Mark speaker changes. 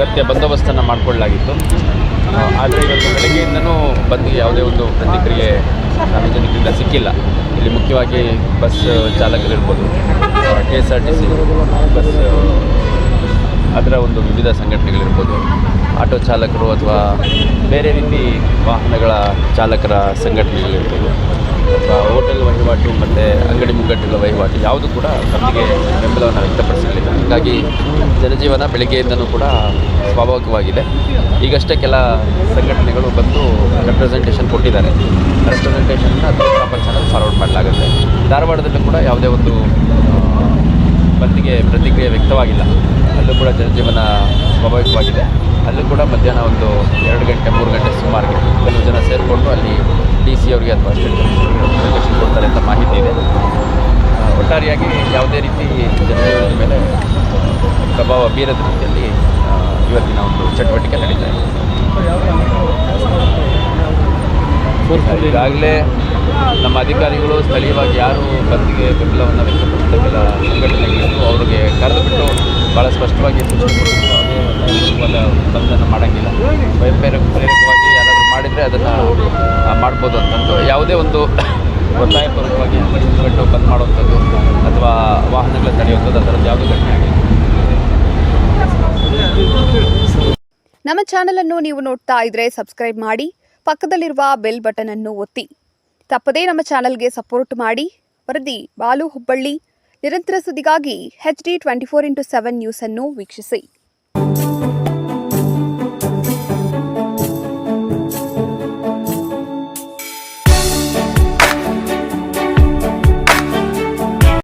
Speaker 1: ಅಗತ್ಯ ಬಂದೋಬಸ್ತನ್ನು ಮಾಡಿಕೊಳ್ಳಲಾಗಿತ್ತು. ಆದರೆ ಇವತ್ತು ಬೆಳಗ್ಗೆಯಿಂದನೂ ಬಂದು ಯಾವುದೇ ಒಂದು ಪ್ರತಿಕ್ರಿಯೆ ಸಾರ್ವಜನಿಕರಿಂದ ಸಿಕ್ಕಿಲ್ಲ. ಇಲ್ಲಿ ಮುಖ್ಯವಾಗಿ bus ಚಾಲಕರಿರ್ಬೋದು K S R T C bus, ಅದರ ಒಂದು ವಿವಿಧ ಸಂಘಟನೆಗಳಿರ್ಬೋದು. ಆಟೋ ಚಾಲಕರು ಅಥವಾ ಬೇರೆ ರೀತಿ ವಾಹನಗಳ ಚಾಲಕರ ಸಂಘಟನೆಗಳಿರ್ಬೋದು ಅಥವಾ ಹೋಟೆಲ್ ವಹಿವಾಟು ಮತ್ತು ಅಂಗಡಿ ಮುಂಗಟ್ಟುಗಳ ವಹಿವಾಟು ಯಾವುದು ಕೂಡ ಬಂದಿಗೆ ಬೆಂಬಲವನ್ನು ವ್ಯಕ್ತಪಡಿಸಲಿಲ್ಲ. ಹಾಗಾಗಿ ಜನಜೀವನ ಬೆಳಗ್ಗೆಯಿಂದನೂ ಕೂಡ ಸ್ವಾಭಾವಿಕವಾಗಿದೆ. ಈಗಷ್ಟೇ ಕೆಲ ಸಂಘಟನೆಗಳು ಬಂದು ರೆಪ್ರೆಸೆಂಟೇಷನ್ ಕೊಟ್ಟಿದ್ದಾರೆ. ರೆಪ್ರೆಸೆಂಟೇಷನ್ನ ಪ್ರಾಪರ್ ಚಾನಲ್ ಫಾರ್ವರ್ಡ್ ಮಾಡಲಾಗುತ್ತೆ. ಧಾರವಾಡದಲ್ಲೂ ಕೂಡ ಯಾವುದೇ ಒಂದು ಬಂದಿಗೆ ಪ್ರತಿಕ್ರಿಯೆ ವ್ಯಕ್ತವಾಗಿಲ್ಲ. ಅಲ್ಲೂ ಕೂಡ ಜನಜೀವನ ಸ್ವಾಭಾವಿಕವಾಗಿದೆ. ಅಲ್ಲೂ ಕೂಡ ಮಧ್ಯಾಹ್ನ ಒಂದು ಎರಡು ಗಂಟೆ, ಮೂರು ಗಂಟೆ ಸುಮಾರಿಗೆ ಕೆಲವು ಜನ ಸೇರಿಕೊಂಡು ಅಲ್ಲಿ ಡಿ ಸಿ ಅವರಿಗೆ ಅಥವಾ ಸ್ಟೇಟ್ ಕೊಡ್ತಾರೆ ಅಂತ ಮಾಹಿತಿ ಇದೆ. ಒಟ್ಟಾರೆಯಾಗಿ ಯಾವುದೇ ರೀತಿ ಜನಜೀವನದ ಮೇಲೆ ಪ್ರಭಾವ ಬೀರದ ರೀತಿಯಲ್ಲಿ ಇವತ್ತಿನ ಒಂದು ಚಟುವಟಿಕೆ ನಡೀತಾ ಇದೆ. ಈಗಾಗಲೇ ನಮ್ಮ ಅಧಿಕಾರಿಗಳು ಸ್ಥಳೀಯವಾಗಿ ಯಾರು ಬಂದಿಗೆ ಬೆಂಬಲವನ್ನು ವ್ಯಕ್ತಪಡಿಸಿದ ಕೆಲ ಅದೇ ಬಂಧನ ಮಾಡೋಂಗಿಲ್ಲ. ಸ್ವಯಂ ಪ್ರೇರಕ ಪ್ರೇರಕವಾಗಿ ಯಾರಾದರೂ ಮಾಡಿದರೆ ಅದನ್ನು ಮಾಡ್ಬೋದು ಅಂತಂದು. ಯಾವುದೇ ಒಂದು ಒತ್ತಾಯಪೂರ್ವಕವಾಗಿ ಮುಗ್ಗಟ್ಟು ಬಂದ್ ಮಾಡುವಂಥದ್ದು ಅಥವಾ ವಾಹನಗಳ ತಡೆಯುವಂಥದ್ದು ಅದರದ್ದು ಯಾವುದೂ ಘಟನೆ ಆಗಿಲ್ಲ
Speaker 2: ನಮ್ಮ ಚಾನೆಲ್ ಅನ್ನು ನೀವು ನೋಡ್ತಾ ಇದ್ರೆ ಸಬ್ಸ್ಕ್ರೈಬ್ ಮಾಡಿ, ಪಕ್ಕದಲ್ಲಿರುವ ಬೆಲ್ ಬಟನ್ ಅನ್ನು ಒತ್ತಿ. ತಪ್ಪದೇ ನಮ್ಮ ಚಾನಲ್ಗೆ ಸಪೋರ್ಟ್ ಮಾಡಿ. ವರದಿ ಬಾಲು ಹುಬ್ಬಳ್ಳಿ. ನಿರಂತರ ಸುದ್ದಿಗಾಗಿ H D twenty four into seven news ಅನ್ನು ವೀಕ್ಷಿಸಿ.